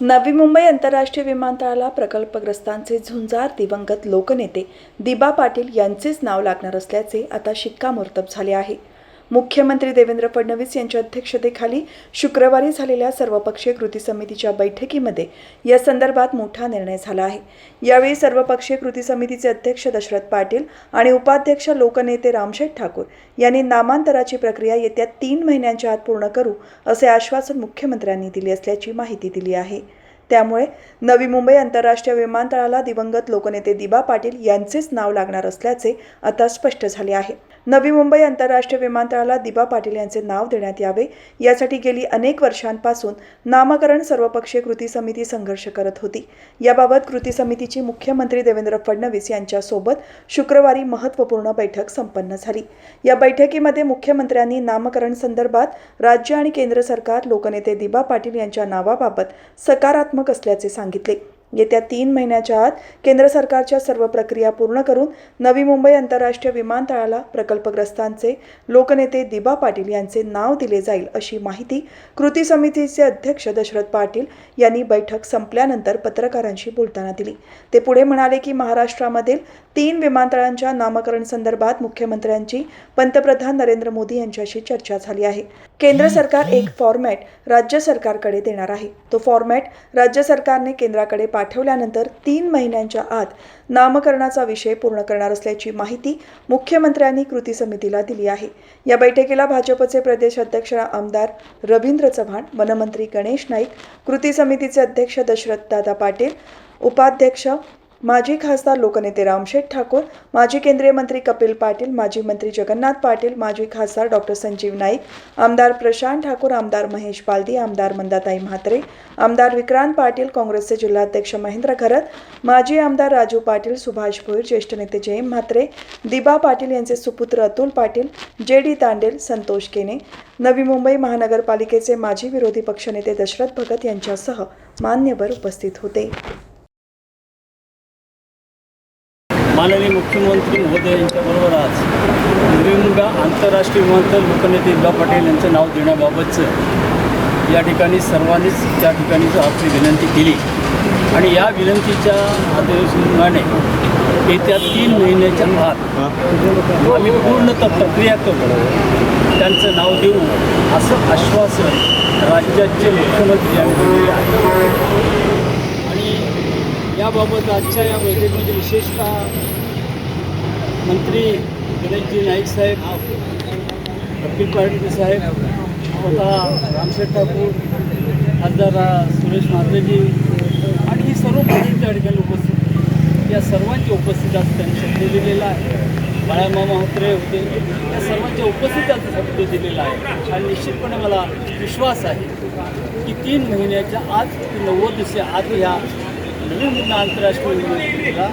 नवी मुंबई आंतरराष्ट्रीय विमानतळाला प्रकल्पग्रस्तांचे झुंजार दिवंगत लोकनेते दिबा पाटील यांचेच नाव लागणार असल्याचे आता शिक्कामोर्तब झाले आहे. मुख्यमंत्री देवेंद्र फडणवीस यांच्या अध्यक्षतेखाली शुक्रवारी झालेल्या सर्वपक्षीय कृती समितीच्या बैठकीमध्ये या संदर्भात मोठा निर्णय झाला आहे. यावेळी सर्वपक्षीय कृती समितीचे अध्यक्ष दशरथ पाटील आणि उपाध्यक्ष लोकनेते रामशेठ ठाकूर यांनी नामांतराची प्रक्रिया येत्या तीन महिन्यांच्या आत पूर्ण करू असे आश्वासन मुख्यमंत्र्यांनी दिले असल्याची माहिती दिली आहे. त्यामुळे नवी मुंबई आंतरराष्ट्रीय विमानतळाला दिवंगत लोकनेते दिबा पाटील यांचेच नाव लागणार असल्याचे आता स्पष्ट झाले आहे. नवी मुंबई आंतरराष्ट्रीय विमानतळाला दिबा पाटील यांचे नाव देण्यात यावे. यासाठी गेली अनेक वर्षांपासून नामकरण सर्वपक्षीय कृती समिती संघर्ष करत होती. याबाबत कृती समितीची मुख्यमंत्री देवेंद्र फडणवीस यांच्यासोबत शुक्रवारी महत्त्वपूर्ण बैठक संपन्न झाली. या बैठकीमध्ये मुख्यमंत्र्यांनी नामकरण संदर्भात राज्य आणि केंद्र सरकार लोकनेते दिबा पाटील यांच्या नावाबाबत सकारात्मक असल्याचे सांगितले. येत्या तीन महिन्याच्या आत केंद्र सरकारच्या सर्व प्रक्रिया पूर्ण करून नवी मुंबई आंतरराष्ट्रीय विमानतळाला प्रकल्पग्रस्तांचे लोकनेते दिबा पाटील यांचे नाव दिले जाईल अशी माहिती कृती समितीचे अध्यक्ष दशरथ पाटील यांनी बैठक संपल्यानंतर पत्रकारांशी बोलताना दिली. ते पुढे म्हणाले की महाराष्ट्रामधील तीन विमानतळांच्या नामकरण संदर्भात मुख्यमंत्र्यांची पंतप्रधान नरेंद्र मोदी यांच्याशी चर्चा झाली आहे. केंद्र सरकार एक फॉर्मॅट राज्य सरकारकडे देणार आहे. तो फॉर्मॅट राज्य सरकारने केंद्राकडे पाठवल्यानंतर तीन महिन्यांच्या आत नामकरणाचा विषय पूर्ण करणार असल्याची माहिती मुख्यमंत्र्यांनी कृती समितीला दिली आहे. या बैठकीला भाजपचे प्रदेश अध्यक्ष आमदार रवींद्र चव्हाण वनमंत्री गणेश नाईक कृती समितीचे अध्यक्ष दशरथ दादा पाटील उपाध्यक्ष माजी खासदार लोकनेते रामशेठ ठाकूर माजी केंद्रीय मंत्री कपिल पाटील माजी मंत्री जगन्नाथ पाटील माजी खासदार डॉक्टर संजीव नाईक आमदार प्रशांत ठाकूर आमदार महेश बालदी आमदार मंदाताई म्हात्रे आमदार विक्रांत पाटील काँग्रेसचे जिल्हाध्यक्ष महेंद्र घरत माजी आमदार राजू पाटील सुभाष भोईर ज्येष्ठ नेते जयम म्हात्रे दिबा पाटील यांचे सुपुत्र अतुल पाटील जे डी तांडेल संतोष केने नवी मुंबई महानगरपालिकेचे माजी विरोधी पक्षनेते दशरथ भगत यांच्यासह मान्यवर उपस्थित होते. माननीय मुख्यमंत्री महोदय यांच्याबरोबर आज नवी आंतरराष्ट्रीय विमानतळ लोकनेते इब्बा पटेल यांचं नाव देण्याबाबतचं या ठिकाणी सर्वांनीच त्या ठिकाणी आपली विनंती केली. आणि या विनंतीच्या अनुषंगाने येत्या तीन महिन्याच्या आत आम्ही पूर्णतः प्रक्रिया करू. त्यांचं नाव देऊ असं आश्वासन राज्याचे मुख्यमंत्री यांनी आहे. याबाबत आजच्या या बैठकीमध्ये विशेषतः मंत्री गणेशजी नाईक साहेब कपिल पाटील साहेब स्वतः रामशेठ ठाकूर खासदार सुरेश मात्रेजी आणि ही सर्व पाटील त्या ठिकाणी उपस्थित या सर्वांची उपस्थित आज त्यांनी शब्द दिलेला आहे. बाळामामा होत्रे होते. या सर्वांच्या उपस्थितीत शब्द दिलेला आहे. आणि निश्चितपणे मला विश्वास आहे की तीन महिन्याच्या आत नव्वद दिवशी आत ह्या म्हणजे नवीन मुद्दा आंतरराष्ट्रीय विमानतळाला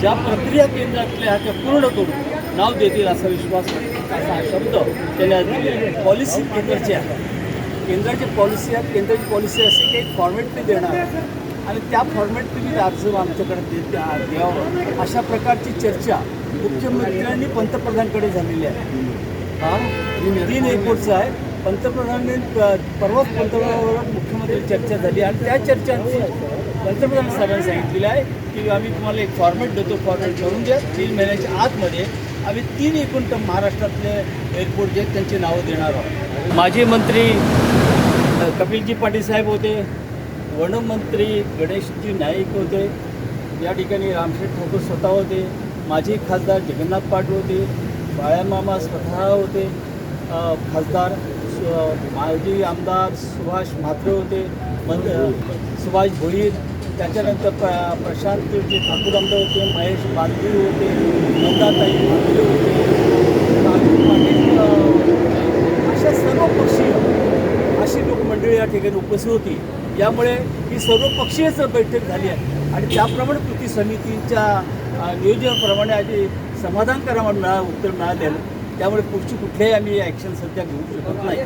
ज्या प्रक्रिया केंद्रातल्या ह्या त्या पूर्ण करून नाव देतील असा विश्वास असा हा शब्द त्यांनी दिलेला पॉलिसी केंद्राची आहे. केंद्राची पॉलिसी आहे. केंद्राची पॉलिसी अशी की एक फॉर्मॅट ते देणार आणि त्या फॉर्मॅट तुम्ही अर्ज आमच्याकडे दे द्यावं अशा प्रकारची चर्चा मुख्यमंत्र्यांनी पंतप्रधानांकडे झालेली आहे. हा? तीन एअरपोर्टचं आहे पंतप्रधानांनी परवाच पंतप्रधानाबरोबर मुख्यमंत्री चर्चा झाली आणि त्या चर्चांची पंतप्रधान साहेबांनी सांगितलेलं आहे की आम्ही तुम्हाला एक फॉर्मेट देतो फॉर्मेट करून द्या. तीन महिन्याच्या आतमध्ये आम्ही तीन एकूण महाराष्ट्रातले एअरपोर्ट जे आहेत त्यांची नावं देणार आहोत. माजी मंत्री कपिलजी पाटील साहेब होते वनमंत्री गणेशजी नाईक होते या ठिकाणी रामशेठ ठाकूर स्वतः होते माजी खासदार जगन्नाथ पाटील होते बाळ्यामामा स्वतः होते खासदार माजी आमदार सुभाष म्हात्रे होते मंद सुभाष भोईर त्याच्यानंतर प्र प्रशांतजी ठाकूर आमदार होते महेश बालवी होते मंदाताई म्हात्रे होते राजू पाटील अशा सर्व पक्षीय अशी लोकमंडळी या ठिकाणी उपस्थित होती. यामुळे ही सर्व पक्षीयच बैठक झाली आहे आणि त्याप्रमाणे कृती समितीच्या नियोजनाप्रमाणे आधी समाधानकारक मिळा उत्तर मिळालेलं त्यामुळे पुढची कुठल्याही आम्ही ॲक्शन सध्या घेऊ शकत नाही.